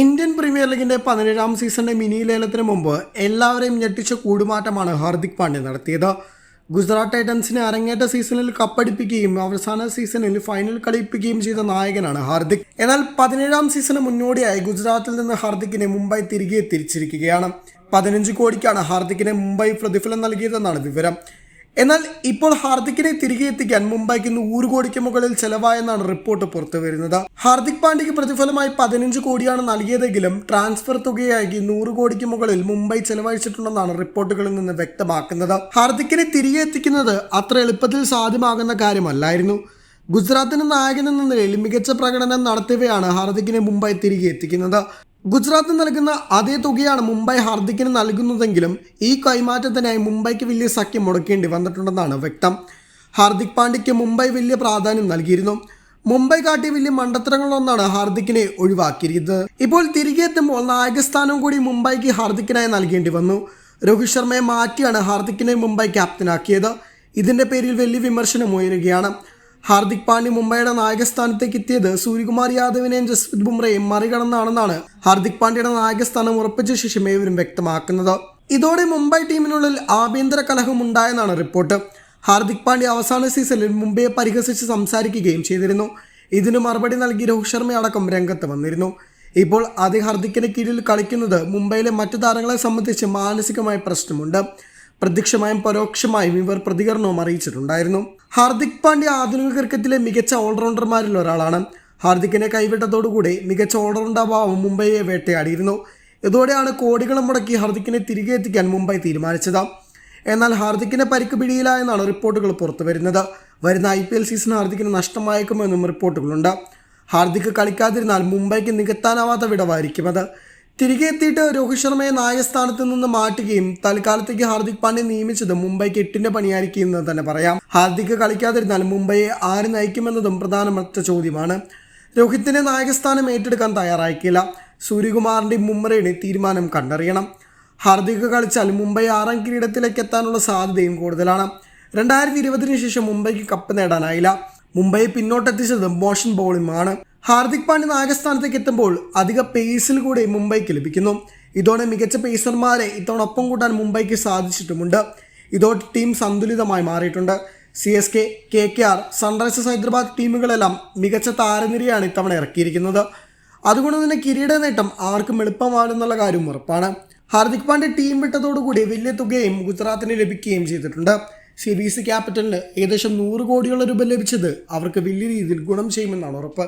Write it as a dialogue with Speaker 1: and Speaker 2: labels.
Speaker 1: Indian premier ലീഗിന്റെ പതിനേഴാം സീസണിന്റെ മിനി ലേലത്തിന് മുമ്പ് എല്ലാവരെയും ഞെട്ടിച്ച കൂടുമാറ്റമാണ് ഹാർദിക് പാണ്ഡ്യ നടത്തിയത്. ഗുജറാത്ത് ടൈറ്റൻസിനെ അരങ്ങേറ്റ സീസണിൽ കപ്പടിപ്പിക്കുകയും അവസാന സീസണിൽ ഫൈനൽ കളിപ്പിക്കുകയും ചെയ്ത നായകനാണ് ഹാർദിക്. എന്നാൽ പതിനേഴാം സീസണ് മുന്നോടിയായി ഗുജറാത്തിൽ നിന്ന് ഹാർദിക്കിനെ മുംബൈ തിരികെ തിരിച്ചിരിക്കുകയാണ്. പതിനഞ്ച് കോടിക്കാണ് ഹാർദിക്കിനെ മുംബൈ പ്രതിഫലം നൽകിയതെന്നാണ് വിവരം. എന്നാൽ ഇപ്പോൾ ഹാർദിക്കിനെ തിരികെ എത്തിക്കാൻ മുംബൈക്ക് നൂറ് കോടിക്ക് മുകളിൽ ചെലവായെന്നാണ് റിപ്പോർട്ട് പുറത്തു വരുന്നത്. ഹാർദിക് പാണ്ഡ്യയ്ക്ക് പ്രതിഫലമായി പതിനഞ്ച് കോടിയാണ് നൽകിയതെങ്കിലും ട്രാൻസ്ഫർ തുകയായി നൂറ് കോടിക്ക് മുകളിൽ മുംബൈ ചെലവഴിച്ചിട്ടുണ്ടെന്നാണ് റിപ്പോർട്ടുകളിൽ നിന്ന് വ്യക്തമാക്കുന്നത്. ഹാർദിക്കിനെ തിരികെ എത്തിക്കുന്നത് അത്ര എളുപ്പത്തിൽ സാധ്യമാകുന്ന കാര്യമല്ലായിരുന്നു. ഗുജറാത്തിന് നായകൻ എന്ന നിലയിൽ മികച്ച പ്രകടനം നടത്തിയവയാണ് ഹാർദിക്കിനെ മുംബൈ തിരികെ എത്തിക്കുന്നത്. ഗുജറാത്ത് നൽകുന്ന അതേ തുകയാണ് മുംബൈ ഹാർദിക്കിന് നൽകുന്നതെങ്കിലും ഈ കൈമാറ്റത്തിനായി മുംബൈക്ക് വലിയ സഖ്യം മുടക്കേണ്ടി വന്നിട്ടുണ്ടെന്നാണ് വ്യക്തം. ഹാർദിക് പാണ്ഡ്യയ്ക്ക് മുംബൈ വലിയ പ്രാധാന്യം നൽകിയിരുന്നു. മുംബൈ കാട്ടിയ വലിയ മണ്ടത്തരങ്ങളൊന്നാണ് ഹാർദിക്കിനെ ഒഴിവാക്കിയിരിക്കുന്നത്. ഇപ്പോൾ തിരികെ എത്തുമ്പോൾ നായകസ്ഥാനം കൂടി മുംബൈക്ക് ഹാർദിക്കിനായി നൽകേണ്ടി വന്നു. രോഹിത് ശർമ്മയെ മാറ്റിയാണ് ഹാർദിക്കിനെ മുംബൈ ക്യാപ്റ്റനാക്കിയത്. ഇതിന്റെ പേരിൽ വലിയ വിമർശനം ഉയരുകയാണ്. ഹാർദിക് പാണ്ഡ്യ മുംബൈയുടെ നായകസ്ഥാനത്തേക്ക് എത്തിയത് സൂര്യകുമാർ യാദവിനെയും ജസ്പ്രീത് ബുംറയും മറികടന്നാണെന്നാണ് ഹാർദിക് പാണ്ഡ്യയുടെ നായകസ്ഥാനം ഉറപ്പിച്ച ശേഷം ഏവരും വ്യക്തമാക്കുന്നത്. ഇതോടെ മുംബൈ ടീമിനുള്ളിൽ ആഭ്യന്തര കലഹം ഉണ്ടായെന്നാണ് റിപ്പോർട്ട്. ഹാർദിക് പാണ്ഡ്യ അവസാന സീസണിൽ മുംബൈയെ പരിഹസിച്ച് സംസാരിക്കുകയും ചെയ്തിരുന്നു. ഇതിന് മറുപടി നൽകി രോഹിത് ശർമ്മയടക്കം രംഗത്ത് വന്നിരുന്നു. ഇപ്പോൾ അതേ ഹാർദിക്കിന് കീഴിൽ കളിക്കുന്നത് മുംബൈയിലെ മറ്റു താരങ്ങളെ സംബന്ധിച്ച് മാനസികമായ പ്രശ്നമുണ്ട്. പ്രത്യക്ഷമായും പരോക്ഷമായും ഇവർ പ്രതികരണവും അറിയിച്ചിട്ടുണ്ടായിരുന്നു. ഹാർദിക് പാണ്ഡ്യ ആധുനിക ക്രിക്കറ്റിലെ മികച്ച ഓൾറൗണ്ടർമാരിൽ ഒരാളാണ്. ഹാർദിക്കിനെ കൈവിട്ടതോടുകൂടി മികച്ച ഓൾറൗണ്ടർ ഭാവം മുംബൈയെ വേട്ടയാടിയിരുന്നു. ഇതോടെയാണ് കോടികൾ മുടക്കി ഹാർദിക്കിനെ തിരികെ എത്തിക്കാൻ മുംബൈ തീരുമാനിച്ചത്. എന്നാൽ ഹാർദിക്കിനെ പരിക്ക് പിടിയില്ല എന്നാണ് റിപ്പോർട്ടുകൾ പുറത്തു വരുന്നത്. വരുന്ന ഐ പി എൽ സീസൺ ഹാർദിക്കിന് നഷ്ടമായേക്കുമെന്നും റിപ്പോർട്ടുകളുണ്ട്. ഹാർദിക്ക് കളിക്കാതിരുന്നാൽ മുംബൈക്ക് നികത്താനാവാത്ത വിടവായിരിക്കും അത്. തിരികെ എത്തിയിട്ട് രോഹിത് ശർമ്മയെ നായകസ്ഥാനത്ത് നിന്ന് മാറ്റുകയും തൽക്കാലത്തേക്ക് ഹാർദിക് പാണ്ഡ്യ നിയമിച്ചത് മുംബൈക്ക് എട്ടിന്റെ പണിയായിരിക്കും എന്ന് തന്നെ പറയാം. ഹാർദിക് കളിക്കാതിരുന്നാൽ മുംബൈയെ ആര് നയിക്കുമെന്നതും പ്രധാനപ്പെട്ട ചോദ്യമാണ്. രോഹിത്തിനെ നായകസ്ഥാനം ഏറ്റെടുക്കാൻ തയ്യാറായിക്കില്ല. സൂര്യകുമാറിന്റെ മുംബൈയുടെ തീരുമാനം കണ്ടറിയണം. ഹാർദിക് കളിച്ചാൽ മുംബൈ ആറാം കിരീടത്തിലേക്ക് എത്താനുള്ള സാധ്യതയും കൂടുതലാണ്. രണ്ടായിരത്തി ഇരുപതിനു ശേഷം മുംബൈക്ക് കപ്പ് നേടാനായില്ല. മുംബൈ പിന്നോട്ടെത്തിച്ചത് മോഷൻ ബോളിംഗാണ് ഹാർദിക് പാണ്ഡ്യ നായകസ്ഥാനത്തേക്ക് എത്തുമ്പോൾ അധിക പേസിൽ കൂടി മുംബൈക്ക് ലഭിക്കുന്നു. ഇതോടെ മികച്ച പേസർമാരെ ഇത്തവണ ഒപ്പം കൂട്ടാൻ മുംബൈക്ക് സാധിച്ചിട്ടുമുണ്ട്. ഇതോടെ ടീം സന്തുലിതമായി മാറിയിട്ടുണ്ട്. C S K K K R Sunrisers Hyderabad ടീമുകളെല്ലാം മികച്ച താരനിരയാണ് ഇത്തവണ ഇറക്കിയിരിക്കുന്നത്. അതുകൊണ്ട് തന്നെ കിരീട നേട്ടം ആർക്കും എളുപ്പമാണെന്നുള്ള കാര്യം ഉറപ്പാണ്. ഹാർദിക് പാണ്ഡ്യ ടീം വിട്ടതോടുകൂടി വലിയ തുകയും ഗുജറാത്തിന് ലഭിക്കുകയും ചെയ്തിട്ടുണ്ട്. സി ബി സി ക്യാപിറ്റലിന് ഏകദേശം നൂറ് കോടിയുള്ള രൂപ ലഭിച്ചത് അവർക്ക് വലിയ രീതിയിൽ ഗുണം ചെയ്യുമെന്നാണ് ഉറപ്പ്.